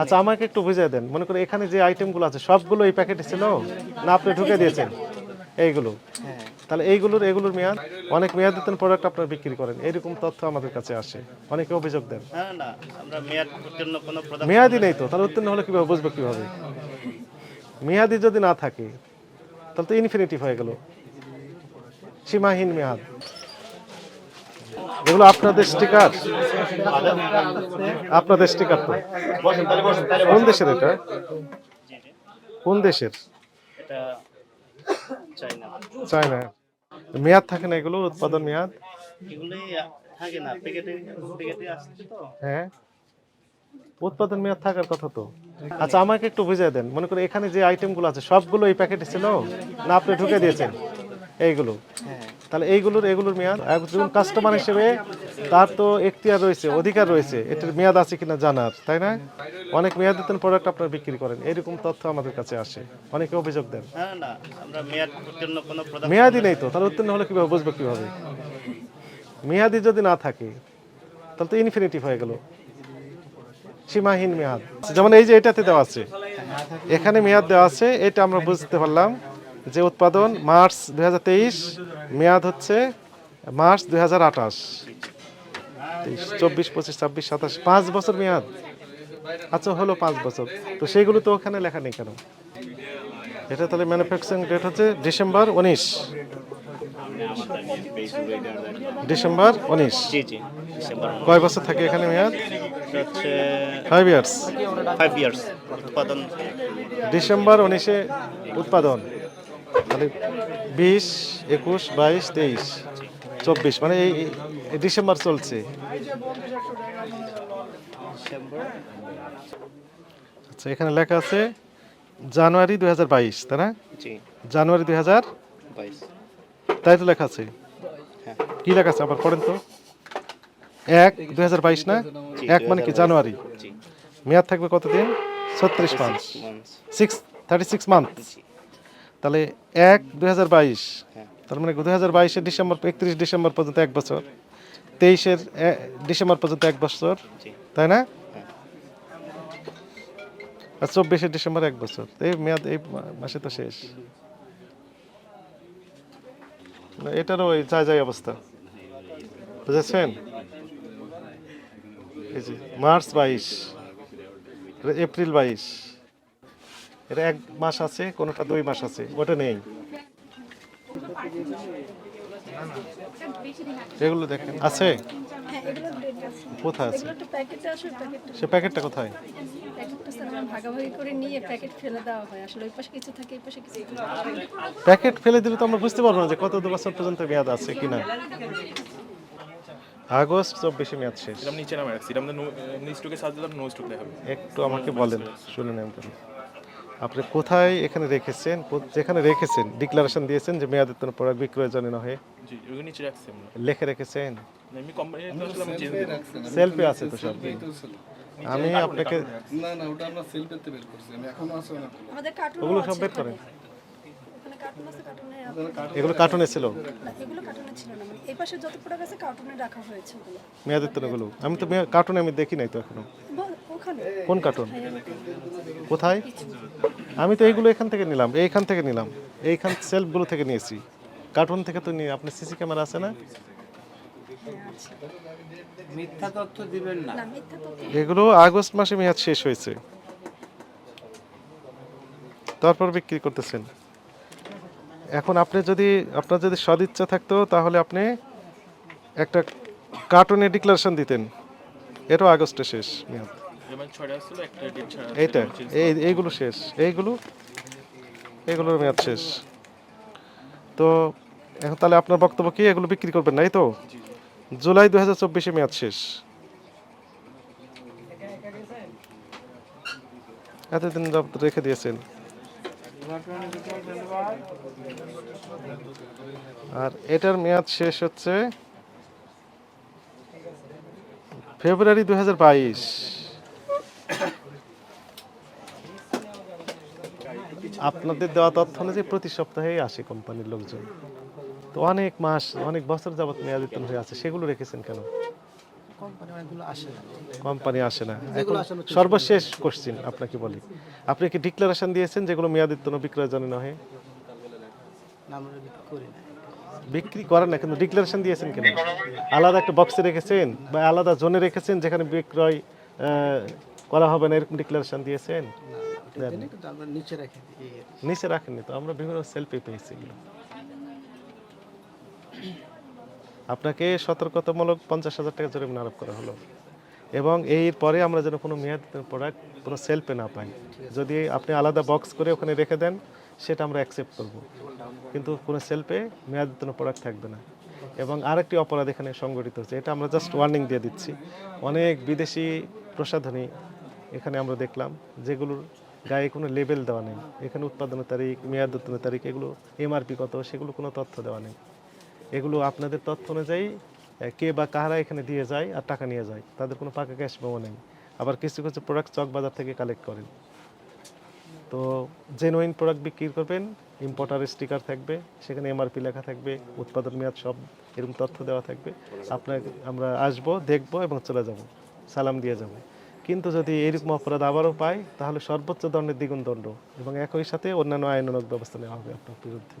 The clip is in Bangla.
আচ্ছা আমাকে একটু বুঝিয়ে দেন। মনে করে এখানে যে আইটেমগুলো আছে সবগুলো এই প্যাকেটে ছিল? না আপনি ঢুকে দিয়েছেন। এইগুলো? হ্যাঁ। তাহলে এইগুলোর এগুলোর মেয়াদ? অনেক মেয়াদিত প্রোডাক্ট আপনারা বিক্রি করেন। এরকম তথ্য আমাদের কাছে আসে। অনেকে অভিযোগ দেন। না না আমরা মেয়াদ উত্তীর্ণ কোনো প্রোডাক্ট মেয়াদি নেই তো তাহলে উত্তীর্ণ হলে কীভাবে বুঝব কীভাবে? মেয়াদি যদি না থাকে তাহলে তো ইনফিনিটিভ হয়ে গেল। সীমাহীন মেয়াদ। এগুলো আপনাদের স্টিকার আপনাদের স্টিকার তো। কোন দেশের এটা? কোন দেশের? চায়না। মেয়াদ থাকে না এগুলো, উৎপাদন মেয়াদ? হ্যাঁ। উৎপাদন মেয়াদ থাকার কথা তো। আচ্ছা আমাকে একটু বুঝিয়ে দেন। মনে করে এখানে যে আইটেমগুলো আছে, সবগুলো এই প্যাকেটে ছিল? না, আপনি ঢুকে দিয়েছেন। এইগুলো? হ্যাঁ। তাহলে এইগুলোর এগুলোর মেয়াদ একজন কাস্টমার হিসেবে তার তো এখতিয়ার রয়েছে অধিকার রয়েছে এটার মেয়াদ আছে কিনা জানার তাই না? অনেক মেয়াদিত প্রোডাক্ট আপনারা বিক্রি করেন এরকম তথ্য আমাদের কাছে আসে অনেকে অভিযোগ দেন। মেয়াদ মেয়াদি নেই তো তাহলে উত্তীর্ণ হলে কীভাবে বুঝব কীভাবে? মেয়াদি যদি না থাকে তাহলে তো ইনফিনিটিভ হয়ে গেল। সীমাহীন মেয়াদ। যেমন এই যে এটাতে দেওয়া আছে এখানে মেয়াদ দেওয়া আছে এটা আমরা বুঝতে পারলাম। যে উৎপাদন মার্চ দুই হাজার তেইশ মেয়াদ হচ্ছে মার্চ দুই হাজার আঠাশ। চব্বিশ পঁচিশ ছাব্বিশ সাতাশ পাঁচ বছর মেয়াদ। আচ্ছা হলো পাঁচ বছর। তো সেইগুলো তো ওখানে লেখা নেই কেন? এটা তাহলে ম্যানুফ্যাকচারিং ডেট হচ্ছে ডিসেম্বর উনিশ। ডিসেম্বর উনিশ। কয় বছর থাকে এখানে মেয়াদ? ফাইভ ইয়ার্স ফাইভ ইয়ার্স উৎপাদন। ডিসেম্বর উনিশে উৎপাদন। তাহলে বিশ একুশ বাইশ তেইশ চব্বিশ মানে এই ডিসেম্বর চলছে। আচ্ছা এখানে লেখা আছে জানুয়ারি দুই হাজার বাইশ তাই না? জানুয়ারি দুই হাজার বাইশ। তাই তো লেখা আছে? হ্যাঁ। কি লেখা আছে? আবার পড়েন তো। এক দুই হাজার বাইশ না? এক মানে কি জানুয়ারি? মেয়াদ থাকবে কতদিন? ছত্রিশ month six thirty six month তাহলে এক দুই হাজার বাইশ। হ্যাঁ। তার মানে দুই হাজার বাইশের ডিসেম্বর একত্রিশ ডিসেম্বর পর্যন্ত এক বছর। তেইশের ডিসেম্বর পর্যন্ত এক বছর। তাই না? হ্যাঁ। আর চব্বিশে ডিসেম্বর এক বছর। এই মেয়াদ এই মাসে তো শেষ। এটারও ওই যায় যায় অবস্থা। বুঝেছেন? মার্চ বাইশ এপ্রিল বাইশ। এটা এক মাস আছে কোনোটা দুই মাস আছে ওটা নেই। এগুলো দেখেন। আছে? কোথায় আছে? সে প্যাকেটটা কোথায়? প্যাকেট ফেলে দিলে তো আমরা বুঝতে পারব না যে কত দু বছর পর্যন্ত মেয়াদ আছে কিনা। আগস্ট চব্বিশে মেয়াদ শেষ। নিচে নামে রাখছি। একটু আমাকে বলেন শুনে নেন আপনি কোথায় এখানে রেখেছেন? যেখানে রেখেছেন ডিক্লারেশন দিয়েছেন যে মেয়াদের প্রোডাক্ট বিক্রয়ের জন্য নয় জি ওগুলো নিচে রাখছি আমরা। লিখে রেখেছেন? এমনি কোম্পানি আসলে চেঞ্জ দিলাম সেলফি আছে তো সব আমি আপনাকে না না ওটা আমরা সেল পেতে বের করছি আমি এখনও আছে না আমাদের কার্টুন ওগুলো সব বের করেন। ওখানে কার্টুন আছে কার্টুনে এগুলো কার্টুনে ছিল। এগুলো কার্টুনে ছিল না। মানে এই পাশে যত প্রোডাক্ট আছে কার্টুনে রাখা হয়েছে ওগুলো। মেয়াদেরগুলো আমি তো কার্টুনে আমি দেখি নাই তো এখনও। কোন কার্টুন কোথায়? আমি তো এইগুলো এখান থেকে নিলাম এইখান থেকে নিলাম। এইখান সেলফগুলো থেকে নিয়েছি। কার্টুন থেকে তো নিয়ে আপনার সিসি ক্যামেরা আছে না? মিথ্যা তথ্য দিবেন না। এগুলো আগস্ট মাসে মেয়াদ শেষ হয়েছে। তারপর বিক্রি করতেছেন। এখন আপনি যদি আপনার যদি সদিচ্ছা থাকতো তাহলে আপনি একটা কার্টুনে ডিক্লারেশন দিতেন। এটাও আগস্টে শেষ মেয়াদ। এইটা এই এইগুলো শেষ এইগুলো এগুলোর মেয়াদ শেষ। তো এখন তাহলে আপনার বক্তব্য কি? এগুলো বিক্রি করবেন নাই তো? জুলাই দু হাজার চব্বিশে মেয়াদ শেষ। এতদিন রেখে দিয়েছেন। আর এটার মেয়াদ শেষ হচ্ছে ফেব্রুয়ারি দু হাজার বাইশ। আপনাদের দেওয়া তথ্য অনুযায়ী প্রতি সপ্তাহেই আসে কোম্পানির লোকজন। তো অনেক মাস অনেক বছর যাবত মেয়াদিতন হয়ে আছে সেগুলো রেখেছেন কেন? কোম্পানি আসে না। কোম্পানি আসে না। এখন সর্বশেষ কোশ্চিন আপনাকে বলি। আপনি কি ডিক্লারেশন দিয়েছেন যেগুলো মেয়াদিত্ব বিক্রয় নহে? না আমরা বিক্রি করেন না কিন্তু ডিক্লারেশন দিয়েছেন কেন? আলাদা একটা বক্সে রেখেছেন বা আলাদা জোনে রেখেছেন যেখানে বিক্রয় করা হবে না এরকম ডিক্লারেশন দিয়েছেন? কিন্তু আমরা নিচে রেখে রাখেননি তো আমরা বিভিন্ন সেলফে পেয়েছি এগুলো। আপনাকে সতর্কতামূলক পঞ্চাশ হাজার টাকা জরিমানা আরোপ করা হলো। এবং এর পরে আমরা যেন কোনো মেয়াদ প্রোডাক্ট কোনো সেলফে না পাই। যদি আপনি আলাদা বক্স করে ওখানে রেখে দেন সেটা আমরা অ্যাকসেপ্ট করব। কিন্তু কোনো সেলফে মেয়াদ প্রোডাক্ট থাকবে না। এবং আরেকটি অপরাধ এখানে সংগঠিত হচ্ছে এটা আমরা জাস্ট ওয়ার্নিং দিয়ে দিচ্ছি। অনেক বিদেশি প্রসাধনী এখানে আমরা দেখলাম যেগুলোর গায়ে কোনো লেবেল দেওয়া নেই। এখানে উৎপাদনের তারিখ, মেয়াদ উত্তনের তারিখ, এগুলো এমআরপি কত, সেগুলো কোনো তথ্য দেওয়া নেই। এগুলো আপনাদের তথ্য অনুযায়ী কে বা কাহারা এখানে দিয়ে যায় আর টাকা নিয়ে যায়, তাদের কোনো পাকা ক্যাশ মেমো নেই। আবার কিছু কিছু প্রোডাক্ট চক বাজার থেকে কালেক্ট করেন। তো জেনুইন প্রোডাক্ট বিক্রি করবেন ইম্পোর্টার স্টিকার থাকবে, সেখানে এমআরপি লেখা থাকবে, উৎপাদন মেয়াদ সব এরকম তথ্য দেওয়া থাকবে। আপনার, আমরা আসব, দেখব এবং চলে যাব। সালাম দিয়ে যাব। কিন্তু যদি এরকম অপরাধ আবারও পায়, তাহলে সর্বোচ্চ দণ্ডের দ্বিগুণ দণ্ড এবং একই সাথে অন্যান্য আইনানুগ ব্যবস্থা নেওয়া হবে আপনার বিরুদ্ধে।